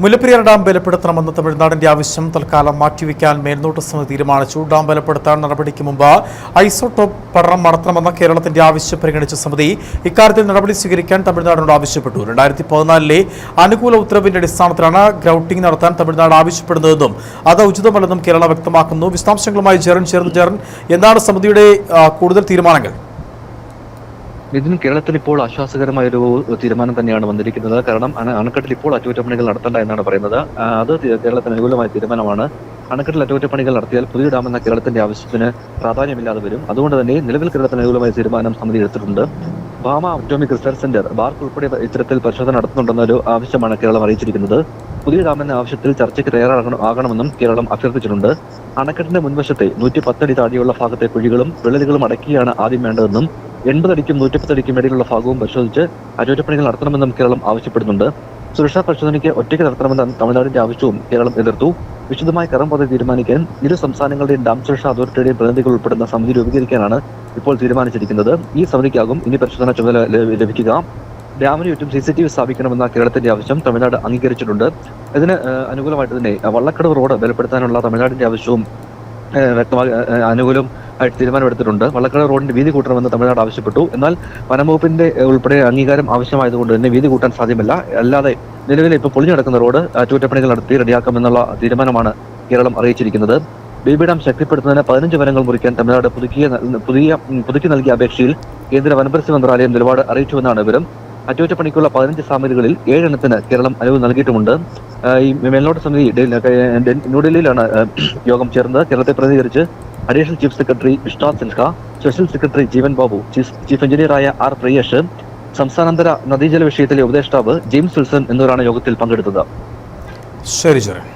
Mullaperiyar dam ബലപ്പെടുത്തണമെന്ന തമിഴ്നാടിന്റെ ആവശ്യം തൽക്കാലം മാറ്റിവെക്കാൻ മേൽനോട്ട സമിതി തീരുമാനിച്ചു. ഡാം ബലപ്പെടുത്താൻ നടപടിക്ക് മുമ്പ് ഐസോട്ടോപ്പ് പഠനം നടത്തണമെന്ന കേരളത്തിന്റെ ആവശ്യം പരിഗണിച്ച സമിതി ഇക്കാര്യത്തിൽ നടപടി സ്വീകരിക്കാൻ തമിഴ്നാടിനോട് ആവശ്യപ്പെട്ടു. രണ്ടായിരത്തി പതിനാലിലെ അനുകൂല ഉത്തരവിന്റെ അടിസ്ഥാനത്തിലാണ് ഗ്രൗട്ടിംഗ് നടത്താൻ തമിഴ്നാട് ആവശ്യപ്പെടുന്നതെന്നും അത് ഉചിതമല്ലെന്നും കേരളം വ്യക്തമാക്കുന്നു. വിശദാംശങ്ങളുമായി ജെറൻ ചേർന്ന് ജെറൻ എന്താണ് സമിതിയുടെ കൂടുതൽ തീരുമാനങ്ങൾ? ഇതിന് കേരളത്തിൽ ഇപ്പോൾ ആശ്വാസകരമായ ഒരു തീരുമാനം തന്നെയാണ് വന്നിരിക്കുന്നത്. കാരണം അണ- അണക്കെട്ടിൽ ഇപ്പോൾ അറ്റകുറ്റപ്പണികൾ നടത്തേണ്ട എന്നാണ് പറയുന്നത്. അത് കേരളത്തിന് അനുകൂലമായ തീരുമാനമാണ്. അണക്കെട്ടിൽ അറ്റകുറ്റപ്പണികൾ നടത്തിയാൽ പുതിയ ഡാം എന്ന കേരളത്തിന്റെ ആവശ്യത്തിന് പ്രാധാന്യമില്ലാതെ വരും. അതുകൊണ്ട് തന്നെ നിലവിൽ കേരളത്തിന് അനുകൂലമായ തീരുമാനം സമിതി എടുത്തിട്ടുണ്ട്. Bhabha atomic research centre BARC ഉൾപ്പെടെ ഇത്തരത്തിൽ പരിശോധന നടത്തുന്നുണ്ടെന്ന ഒരു ആവശ്യമാണ് കേരളം അറിയിച്ചിരിക്കുന്നത്. പുതിയ ഡാം എന്ന ആവശ്യത്തിൽ ചർച്ചയ്ക്ക് തയ്യാറാകണം ആകണമെന്നും കേരളം അഭ്യർത്ഥിച്ചിട്ടുണ്ട്. അണക്കെട്ടിന്റെ മുൻവശത്തെ നൂറ്റി പത്തടി താഴെയുള്ള ഭാഗത്തെ കുഴികളും വിള്ളലുകളും അടക്കിയാണ് ആദ്യം വേണ്ടതെന്നും എൺപതടിക്കും നൂറ്റിപ്പത്തടിക്കും ഇടയിലുള്ള ഭാഗവും പരിശോധിച്ച് അറ്റകുറ്റപ്പണികൾ നടത്തണമെന്നും കേരളം ആവശ്യപ്പെടുന്നുണ്ട്. സുരക്ഷാ പരിശോധനയ്ക്ക് ഒറ്റയ്ക്ക് നടത്തണമെന്ന തമിഴ്നാടിന്റെ ആവശ്യവും കേരളം എതിർത്തു. വിശദമായ കരം പദ്ധതി തീരുമാനിക്കാൻ ഇരു സംസ്ഥാനങ്ങളുടെയും ഡാം സുരക്ഷാ അതോറിറ്റിയുടെയും പ്രതിനിധികൾ ഉൾപ്പെടുന്ന സമിതി രൂപീകരിക്കാനാണ് ഇപ്പോൾ തീരുമാനിച്ചിരിക്കുന്നത്. ഈ സമിതിക്കാകും ഇനി പരിശോധന ചുമതല ലഭിക്കുക. ഡാമിന് ചുറ്റും സി സി ടി വി സ്ഥാപിക്കണമെന്ന കേരളത്തിന്റെ ആവശ്യം തമിഴ്നാട് അംഗീകരിച്ചിട്ടുണ്ട്. ഇതിന് അനുകൂലമായിട്ട് തന്നെ വള്ളക്കടവ് റോഡ് ബലപ്പെടുത്താനുള്ള തമിഴ്നാടിന്റെ ആവശ്യവും വ്യക്തമായി അനുകൂലം തീരുമാനമെടുത്തിട്ടുണ്ട്. വള്ളക്കട റോഡിന്റെ വീതി കൂട്ടണമെന്ന് തമിഴ്നാട് ആവശ്യപ്പെട്ടു. എന്നാൽ വനംവകുപ്പിന്റെ ഉൾപ്പെടെ അംഗീകാരം ആവശ്യമായതുകൊണ്ട് തന്നെ വീതി കൂട്ടാൻ സാധ്യമല്ല. അല്ലാതെ നിലവിൽ ഇപ്പോൾ പൊളിഞ്ഞു കിടക്കുന്ന റോഡ് അറ്റകുറ്റപ്പണികൾ നടത്തി റെഡിയാക്കാമെന്നുള്ള തീരുമാനമാണ് കേരളം അറിയിച്ചിരിക്കുന്നത്. ബേബി ഡാം ശക്തിപ്പെടുത്തുന്നതിന് പതിനഞ്ച് വനങ്ങൾ മുറിക്കാൻ തമിഴ്നാട് പുതുക്കിയ പുതിയ പുതുക്കി നൽകിയ അപേക്ഷയിൽ കേന്ദ്ര വനപരിസ്ഥിതി മന്ത്രാലയം നിലപാട് അറിയിച്ചുവെന്നാണ് വിവരം. അറ്റകുറ്റപ്പണിക്കുള്ള പതിനഞ്ച് സാമഗ്രികളിൽ ഏഴെണ്ണത്തിന് കേരളം അനുമതി നൽകിയിട്ടുമുണ്ട്. ഈ മേൽനോട്ട സമിതി ന്യൂഡൽഹിയിലാണ് യോഗം ചേർന്നത്. കേരളത്തെ പ്രതിനിധീകരിച്ച് additional chief secretary Vishwanath Sinha special secretary Jeevan Babu chief എഞ്ചിനീയറായ R Priyesh സംസ്ഥാനാന്തര നദീജല വിഷയത്തിലെ ഉപദേഷ്ടാവ് ജെയിംസ് വിൽസൺ എന്നിവരാണ് യോഗത്തിൽ പങ്കെടുത്തത്. ശരി ജെറൻ